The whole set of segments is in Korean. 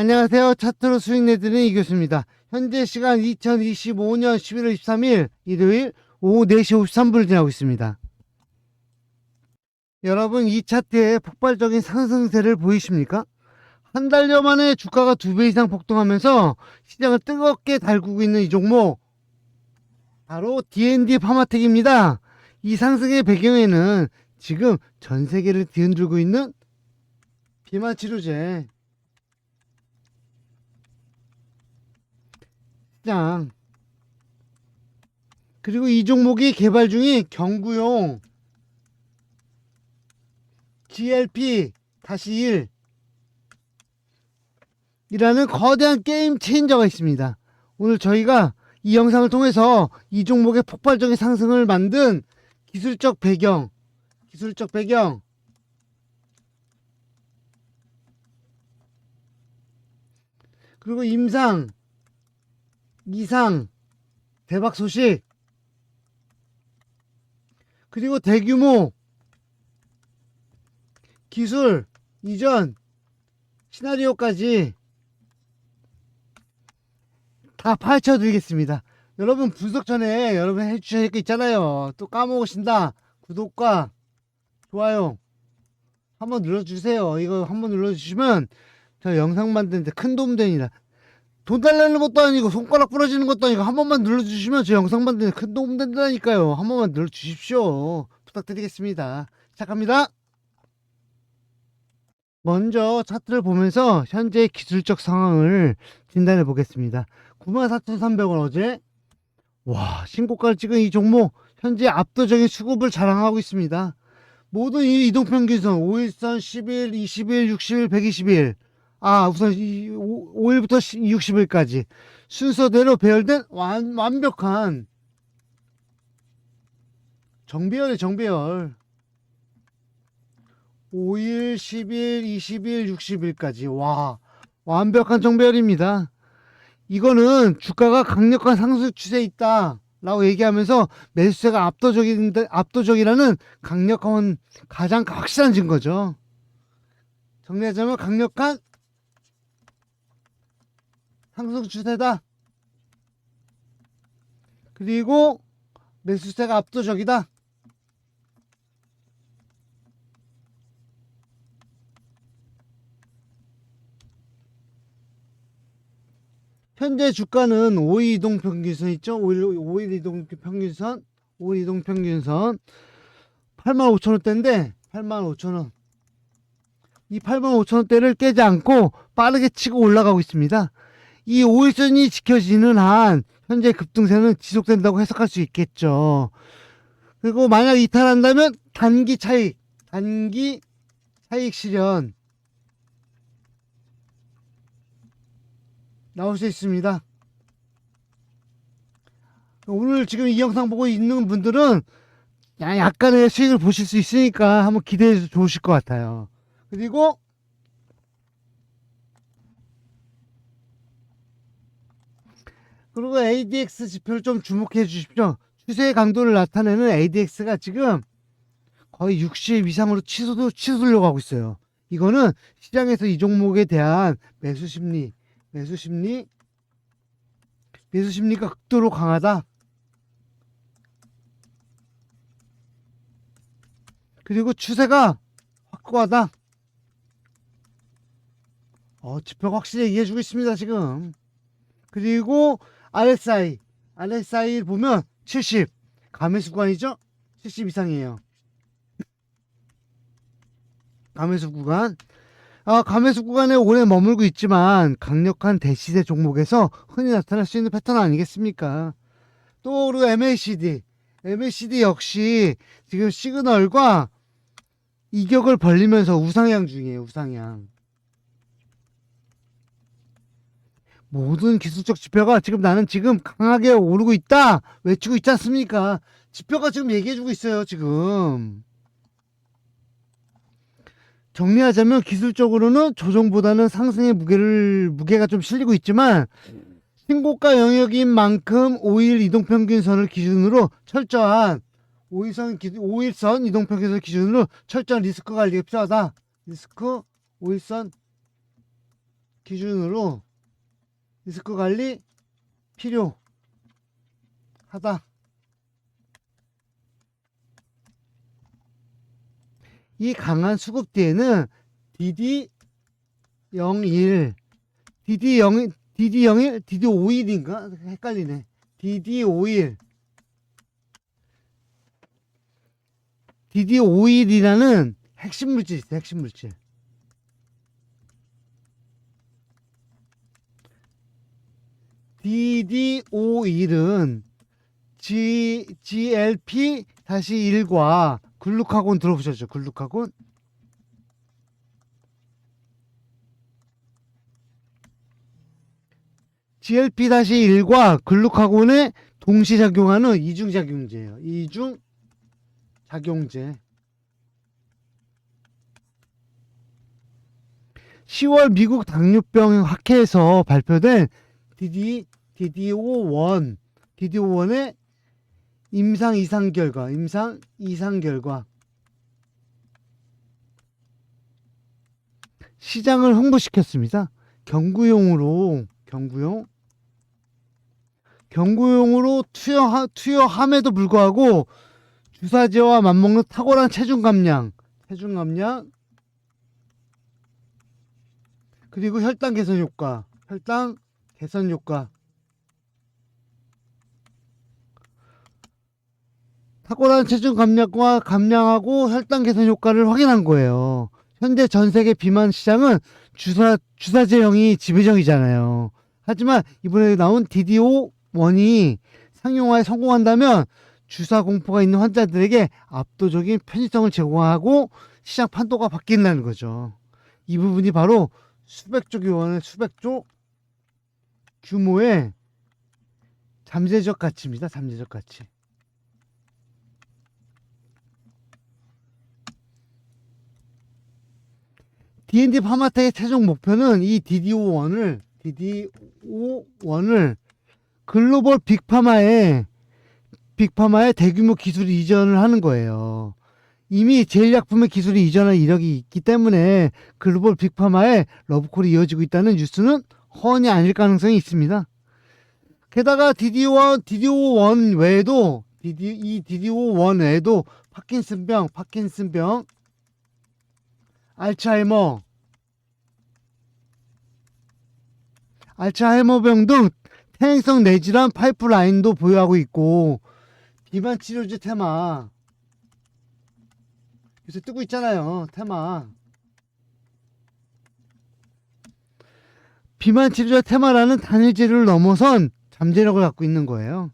안녕하세요. 차트로 수익 내드리는 이 교수입니다. 현재 시간 2025년 11월 23일 일요일 오후 4시 53분을 지나고 있습니다. 여러분 이 차트의 폭발적인 상승세를 보이십니까? 한 달여 만에 주가가 두 배 이상 폭등하면서 시장을 뜨겁게 달구고 있는 이 종목 바로 D&D 파마텍입니다. 이 상승의 배경에는 지금 전 세계를 뒤흔들고 있는 비만 치료제 시장 그리고 이 종목이 개발 중인 경구용 GLP 다시 1 이라는 거대한 게임 체인저가 있습니다. 오늘 저희가 이 영상을 통해서 이 종목의 폭발적인 상승을 만든 기술적 배경, 기술적 배경, 그리고 임상, 이상, 대박 소식, 그리고 대규모 기술 이전 시나리오까지 다 파헤쳐 드리겠습니다. 여러분 분석 전에 여러분 해주셔야 할거 있잖아요. 또 까먹으신다. 구독과 좋아요 한번 눌러주세요. 이거 한번 눌러주시면 저 영상 만드는데 큰 도움 됩니다. 돈 달라는 것도 아니고 손가락 부러지는 것도 아니고 한 번만 눌러주시면 저 영상 만드는데 큰 도움 된다니까요. 한 번만 눌러주십시오. 부탁드리겠습니다. 시작합니다. 먼저 차트를 보면서 현재 기술적 상황을 진단해 보겠습니다. 94,300원 어제 와 신고가를 찍은 이 종목 현재 압도적인 수급을 자랑하고 있습니다. 모든 이 이동평균선 5일선 10일, 20일, 60일, 120일 아 우선 5일부터 60일까지 순서대로 배열된 완, 완벽한 정배열의 정배열 5일, 10일, 20일, 60일까지 와 완벽한 정배열입니다. 이거는 주가가 강력한 상승 추세에 있다. 라고 얘기하면서 매수세가 압도적인, 압도적이라는 강력한, 가장 확실한 증거죠. 정리하자면 강력한 상승 추세다. 그리고 매수세가 압도적이다. 현재 주가는 5일 이동 평균선 있죠? 5일, 5일 이동 평균선, 5일 이동 평균선 85,000원대인데 85,000원. 이 85,000원대를 깨지 않고 빠르게 치고 올라가고 있습니다. 이 5일선이 지켜지는 한 현재 급등세는 지속된다고 해석할 수 있겠죠. 그리고 만약 이탈한다면 단기 차익, 단기 차익 실현 나올 수 있습니다. 오늘 지금 이 영상 보고 있는 분들은 야- 약간의 수익을 보실 수 있으니까 한번 기대해 주셔도 좋으실 것 같아요. 그리고 그리고 ADX 지표를 좀 주목해 주십시오. 추세의 강도를 나타내는 ADX가 지금 거의 60 이상으로 치솟, 치솟으려고 하고 있어요. 이거는 시장에서 이 종목에 대한 매수 심리, 매수 심리, 매수 심리가 극도로 강하다. 그리고 추세가 확고하다. 어, 지표가 확실히 얘기해주고 있습니다, 지금. 그리고 RSI, RSI 보면 70, 감매수 구간이죠? 70 이상이에요. 감매수 구간. 아, 감매수 구간에 오래 머물고 있지만 강력한 대시세 종목에서 흔히 나타날 수 있는 패턴 아니겠습니까? 또 그리고 MACD, MACD 역시 지금 시그널과 이격을 벌리면서 우상향 중이에요. 우상향. 모든 기술적 지표가 지금 나는 지금 강하게 오르고 있다 외치고 있지 않습니까? 지표가 지금 얘기해주고 있어요. 지금. 정리하자면 기술적으로는 조정보다는 상승의 무게를 무게가 좀 실리고 있지만 신고가 영역인 만큼 5일 이동평균선을 기준으로 철저한 5일선 기, 5일선 이동평균선 기준으로 철저한 리스크 관리가 필요하다. 리스크 5일선 기준으로 리스크 관리 필요하다. 이 강한 수급대에는 DD01, DD01, DD01, DD51인가? 헷갈리네. DD51. DD51이라는 핵심 물질 있어요, 핵심 물질. DD51은 G, GLP 다시 1과 글루카곤 들어보셨죠? 글루카곤? GLP-1과 글루카곤에 동시 작용하는 이중 작용제예요. 이중 작용제. 10월 미국 당뇨병 학회에서 발표된 DD, DDO1, DDO1의 임상 이상 결과, 임상 이상 결과. 시장을 홍보시켰습니다. 경구용으로, 경구용, 경구용으로 투여, 투여함에도 불구하고 주사제와 맞먹는 탁월한 체중 감량, 체중 감량, 그리고 혈당 개선 효과, 혈당 개선 효과. 탁월한 체중 감량과 감량하고 혈당 개선 효과를 확인한 거예요. 현재 전 세계 비만 시장은 주사 주사제형이 지배적이잖아요. 하지만 이번에 나온 DDO1이 상용화에 성공한다면 주사 공포가 있는 환자들에게 압도적인 편의성을 제공하고 시장 판도가 바뀐다는 거죠. 이 부분이 바로 수백조 규원의 수백조 규모의 잠재적 가치입니다. 잠재적 가치. D&D 파마텍의 최종 목표는 이 DDO1을 DDO1을 글로벌 빅파마에 빅파마의 대규모 기술 이전을 하는 거예요. 이미 제일약품의 기술이 이전할 이력이 있기 때문에 글로벌 빅파마의 러브콜이 이어지고 있다는 뉴스는 허언이 아닐 가능성이 있습니다. 게다가 DDO1, DDO1 외에도 DD, 이 DDO1 외에도 파킨슨병, 파킨슨병, 알츠하이머, 알츠하이머병 등 퇴행성 내질환 파이프라인도 보유하고 있고 비만 치료제 테마 요새 뜨고 있잖아요 테마 비만 치료제 테마라는 단일 재료를 넘어선 잠재력을 갖고 있는 거예요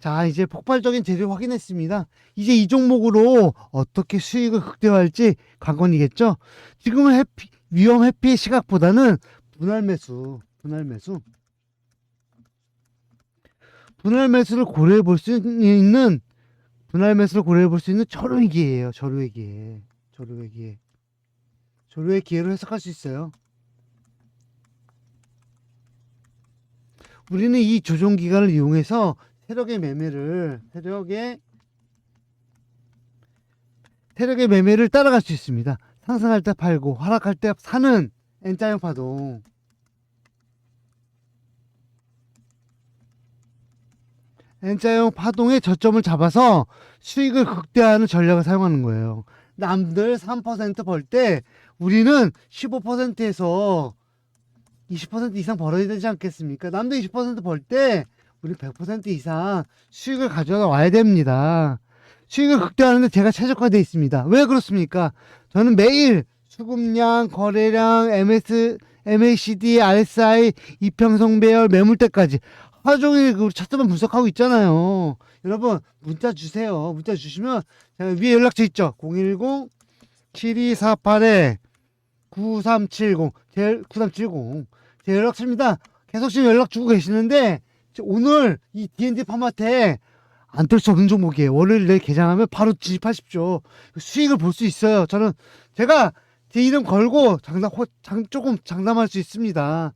자 이제 폭발적인 재료 확인했습니다 이제 이 종목으로 어떻게 수익을 극대화할지 관건이겠죠 지금은 해피, 위험 회피의 시각보다는 분할 매수 분할 매수 분할 매수를 고려해 볼 수 있는 분할 매수를 고려해 볼 수 있는 절호의 기회예요. 절호의 기회. 절호의 기회. 절호의 기회로 해석할 수 있어요. 우리는 이 조정 기간을 이용해서 세력의 매매를 세력의 세력의 매매를 따라갈 수 있습니다. 상승할 때 팔고 하락할 때 사는 N자형 파동. N자형 파동의 저점을 잡아서 수익을 극대화하는 전략을 사용하는 거예요. 남들 3%벌 때 우리는 15%에서 20% 이상 벌어야 되지 않겠습니까? 남들 20%벌 때 우리 100% 이상 수익을 가져와야 됩니다. 수익을 극대화하는데 제가 최적화되어 있습니다. 왜 그렇습니까? 저는 매일 수급량, 거래량, MS, MACD, RSI, 이평성 배열, 매물대까지 하루 종일 그 차트만 분석하고 있잖아요. 여러분 문자 주세요. 문자 주시면 위에 연락처 있죠. 010 7248에 9370 제 9370 제 연락처입니다. 계속 지금 연락 주고 계시는데 오늘 이 D&D 파마테 안뜰 수 없는 종목이에요. 월요일 내 개장하면 바로 진입하십시오. 수익을 볼 수 있어요. 저는 제가 제 이름 걸고 장담, 장, 조금 장담할 수 있습니다.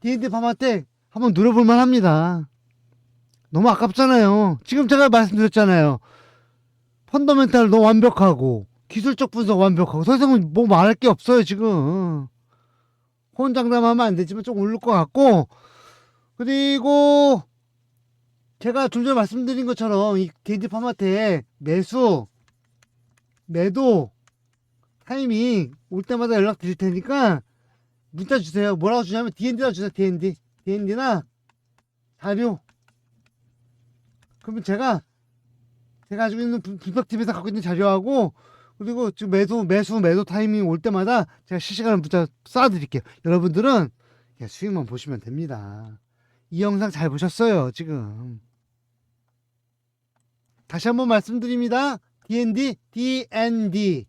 D&D 파마텍 한번 누려볼 만 합니다. 너무 아깝잖아요. 지금 제가 말씀드렸잖아요. 펀더멘탈 너무 완벽하고 기술적 분석 완벽하고 더 이상은 뭐 말할 게 없어요 지금 혼장담하면 안 되지만 좀 오를 것 같고 그리고 제가 좀 전에 말씀드린 것처럼 이 D&D 파마트에 매수 매도 타이밍 올 때마다 연락 드릴 테니까 문자 주세요 뭐라고 주냐면 D&D라 주세요 D&D D&D나 자료 그러면 제가 제가 가지고 있는 분- 분석팀에서 갖고 있는 자료하고 그리고 지금 매수 매수 매도 타이밍 올 때마다 제가 실시간으로 문자 쏴드릴게요. 여러분들은 그냥 수익만 보시면 됩니다. 이 영상 잘 보셨어요 지금. 다시 한번 말씀드립니다. D&D D&D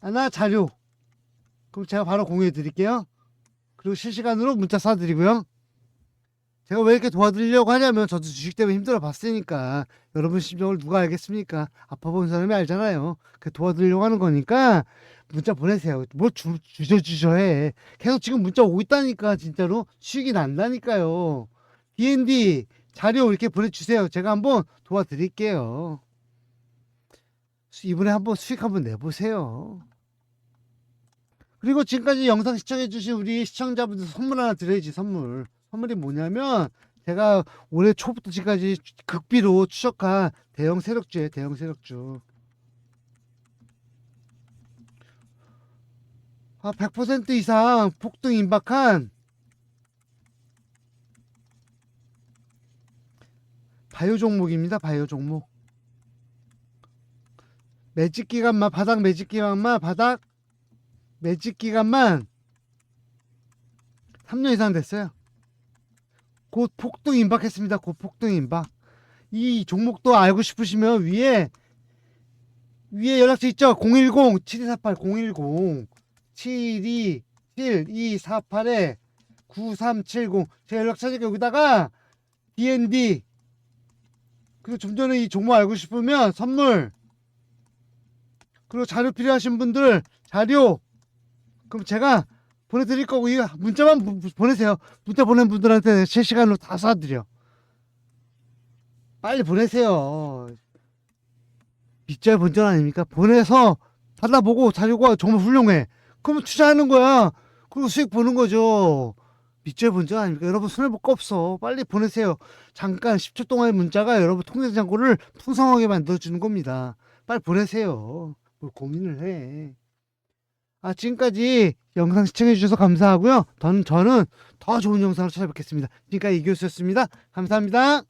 하나 자료 그럼 제가 바로 공유해 드릴게요. 그리고 실시간으로 문자 쏴드리고요. 제가 왜 이렇게 도와드리려고 하냐면 저도 주식 때문에 힘들어 봤으니까 여러분 심정을 누가 알겠습니까? 아파 본 사람이 알잖아요. 그 도와드리려고 하는 거니까 문자 보내세요. 뭐 주, 주저주저 해. 계속 지금 문자 오고 있다니까 진짜로 수익이 난다니까요. D&D 자료 이렇게 보내주세요. 제가 한번 도와드릴게요. 수- 이번에 한번 수익 한번 내보세요. 그리고 지금까지 영상 시청해주신 우리 시청자분들 선물 하나 드려야지 선물. 선물이 뭐냐면 제가 올해 초부터 지금까지 극비로 추적한 대형 세력주에 대형 세력주. 아, 100% 이상 폭등 임박한 바이오 종목입니다. 바이오 종목. 매직 기간만 바닥 매직 기간만 바닥 매직 기간만 3년 이상 됐어요. 곧 폭등 임박했습니다. 곧 폭등 임박. 이 종목도 알고 싶으시면 위에 위에 연락처 있죠? 010 7248 010 72 7248에 9370 제 연락처니까 여기다가 D&D 그리고 좀 전에 이 종목 알고 싶으면 선물 그리고 자료 필요하신 분들 자료 그럼 제가 보내드릴 거고 이거 문자만 보- 보내세요. 문자 보낸 분들한테 실시간으로 다 쏴드려. 빨리 보내세요. 밑자의 본전 아닙니까? 보내서 받아보고 자료가 정말 훌륭해. 그러면 투자하는 거야. 그리고 수익 보는 거죠. 밑자의 본전 아닙니까? 여러분 손해볼 거 없어. 빨리 보내세요. 잠깐 10초 동안의 문자가 여러분 통장 잔고를 풍성하게 만들어주는 겁니다. 빨리 보내세요. 뭘 고민을 해 아, 지금까지 영상 시청해주셔서 감사하고요. 저는, 저는 더 좋은 영상으로 찾아뵙겠습니다. 지금까지 이교수였습니다. 감사합니다.